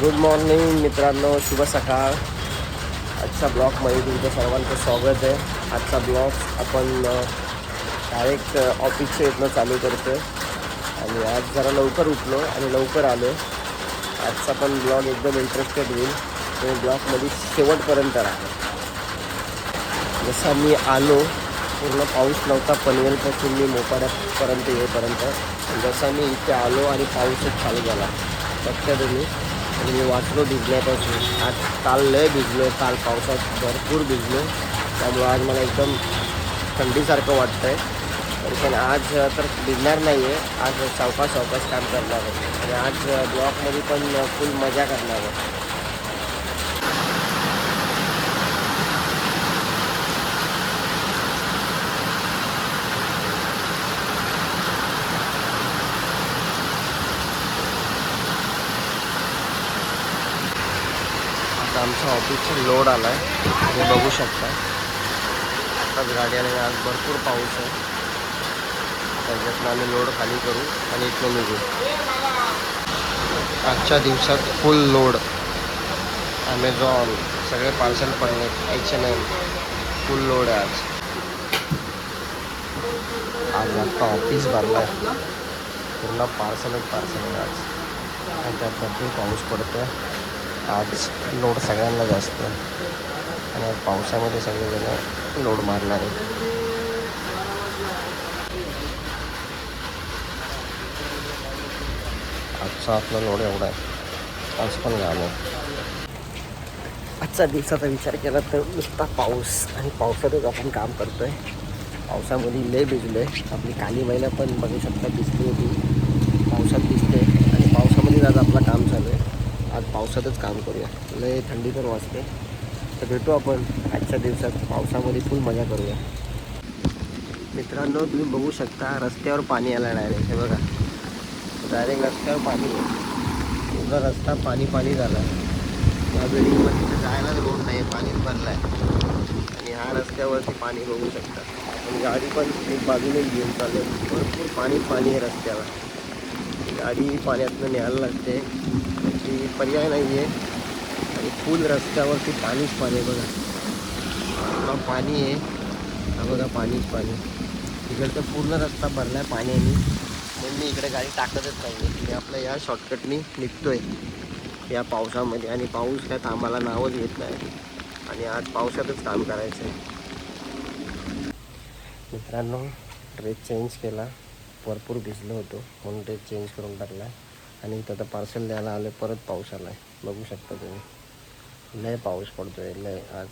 Good morning मित्रांनो. शुभ सकाळ. आजच्या ब्लॉगमध्ये तुमचं सर्वांचं स्वागत आहे. आजचा ब्लॉग आपण डायरेक्ट ऑफिसच्या इथनं चालू करतो आणि आज जरा लवकर उठलो आणि लवकर आलो आजचा पण ब्लॉग एकदम इंटरेस्टेड होईल. तुम्ही ब्लॉगमध्ये शेवटपर्यंत राहा. जसा मी आलो पूर्ण पाऊस नव्हता. पनवेलपासून मी मोपाड्यापर्यंत येईपर्यंत. जसा मी इथे आलो आणि पाऊसच चालू झाला. बघता तुम्ही. आणि मी वाचलो भिजण्यापासून आज काल लय भिजलो काल पावसात भरपूर भिजलो त्यामुळं आज मला एकदम थंडीसारखं वाटतं आहे तरी पण आज तर भिजणार नाही आहे आज सावकाश सावकाश काम करणार आहे. आणि आज ब्लॉकमध्ये पण फुल मजा करणार आहे. आमच्या ऑफिसचा लोड आला आहे तुम्ही बघू शकता. आताच गाडी आली आज भरपूर पाऊस आहे. त्याच्यातनं आम्ही लोड खाली करू आणि इथनं निघू. आजच्या दिवसात फुल लोड ॲमेझॉन सगळे पार्सल पडले H N M full load आहे आज. आज आता ऑफिस भरला आहे पूर्ण पार्सलच पार्सल आहे आज. आणि त्यात भरपूर पाऊस पडतो आहे आज लोड सगळ्यांना जास्त आणि आज पावसामध्ये सगळेजण लोड मारणार आहे आजचा आपला लोड एवढा आहे. आज पण घाल आहे. आजचा दिवसाचा विचार केला तर नुसता पाऊस आणि पावसातच आपण काम करतो आहे पावसामध्ये लय भिजलो आहे आपली काली महिला पण बघू शकता भिजली होती. पावसात दिसते आणि पावसामध्येच आज आपलं काम चालू आहे. आज पावसातच काम करूया. लय थंडी पण वाजते. तर भेटू आपण आजच्या दिवसात. पावसामध्ये फुल मजा करूया. मित्रांनो तुम्ही बघू शकता रस्त्यावर पाणी आलं डायरेक्ट हे बघा. डायरेक्ट रस्त्यावर पाणी पूर्ण रस्ता पाणी पाणी झाला. या बिल्डिंगमध्ये तिथे जायला रोड नाही पाणीच भरलं आहे आणि ह्या रस्त्यावरती पाणी बघू शकता. आणि गाडी पण एक बाजूने घेऊन चालू आहे भरपूर पाणी पाणी आहे रस्त्यावर. गाडी पाण्यातनं न्यायला लागते. त्याची पर्याय नाही आहे आणि फुल रस्त्यावरती पाणीच पाणी बघा. हा पाणी आहे. हा बघा पाणीच पाणी. इकडचा पूर्ण रस्ता भरला आहे पाण्याने. म्हणून मी इकडे गाडी टाकतच नाही मी आपल्या या शॉर्टकटनी निघतो आहे या पावसामध्ये. आणि पाऊस काय थांबायला नावच घेत नाही. आणि आज पावसातच काम करायचं आहे मित्रांनो ड्रेस चेंज केला. भरपूर भिजलो होतो. म्हणून ड्रेस चेंज करून टाकला. आणि इथं आता पार्सल द्यायला आलं परत पाऊस आला आहे बघू शकता तुम्ही. लय पाऊस पडतो आहे लय आज.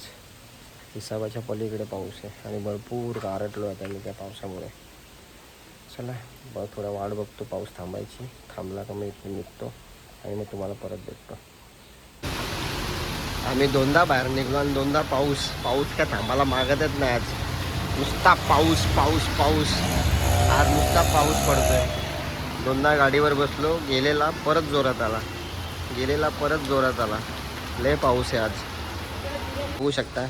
हिसाबाच्या पलीकडे पाऊस आहे आणि भरपूर गारटलो आता मी त्या पावसामुळे. चला बघ थोडा वाट बघतो पाऊस थांबायची. थांबला का मी इथून निघतो आणि मग तुम्हाला परत भेटतो. आम्ही दोनदा बाहेर निघलो आणि दोनदा पाऊस पाऊस काय थांबायला मागतच नाही आज. नुसता पाऊस पाऊस पाऊस. आज नुसता पाऊस पडतोय. दोनदा गाडीवर बसलो गेलेला परत जोरात आला. गेलेला परत जोरात आला. लय पाऊस आहे आज. होऊ शकता.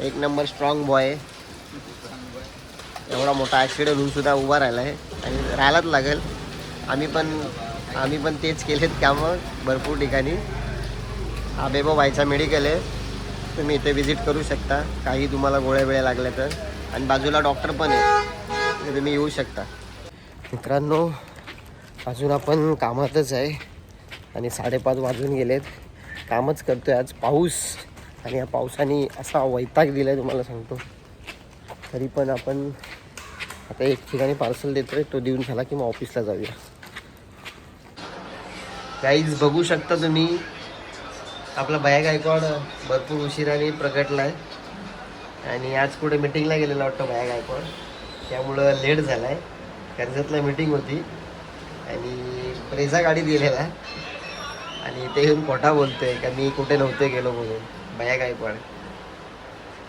एक नंबर स्ट्रॉंग बॉय आहे. एवढा मोठा ॲक्सिडेंट होऊन सुद्धा उभा राहिला आहे आणि राहायलाच लागेल. आम्ही पण आम्ही पण तेच केलेत कामं भरपूर ठिकाणी. हा बेबो मेडिकल आहे. तुम्ही इथे व्हिजिट करू शकता. काही तुम्हाला गोळ्या वेळ्या लागल्या तर. आणि बाजूला डॉक्टर पण आहे. तुम्ही येऊ शकता. मित्रांनो अजून आपण कामातच आहे. आणि साडेपाच वाजून गेलेत. कामच करतोय आज पाऊस. आणि या पावसाने असा वैताग दिला आहे तुम्हाला सांगतो. तरी पण आपण आता एक ठिकाणी पार्सल देतोय. तो देऊन झाला की मग ऑफिसला जाऊया. काहीच बघू शकता तुम्ही आपला बया गायकवाड भरपूर उशिराने प्रगटला आहे आणि आज कुठे मिटिंगला गेलेला वाटतं बया गायकवाड त्यामुळं लेट झाला आहे कर्जतला मिटिंग होती. आणि प्रेझा गाडीत गेलेला आहे. आणि ते येऊन खोटा बोलतोय का मी कुठे नव्हते गेलो म्हणून. बया गायकवाड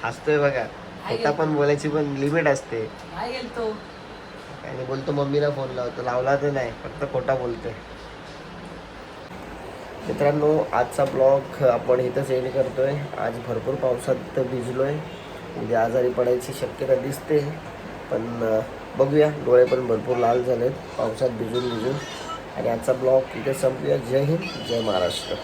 हसतोय बघा. खोटा पण बोलायची पण लिमिट असते. काय आणि बोलतो मम्मीला फोन लावतो लावला तर नाही फक्त खोटा बोलतोय. मित्रांनो आजचा ब्लॉग आपण इथंच एंड करतोय. आज भरपूर पावसात भिजलोय. म्हणजे आजारी पडायची शक्यता दिसते. पण बघूया. डोळे पण भरपूर लाल झालेत. पावसात भिजून भिजून आणि आजचा ब्लॉग इथे संपूया. जय हिंद. जय महाराष्ट्र.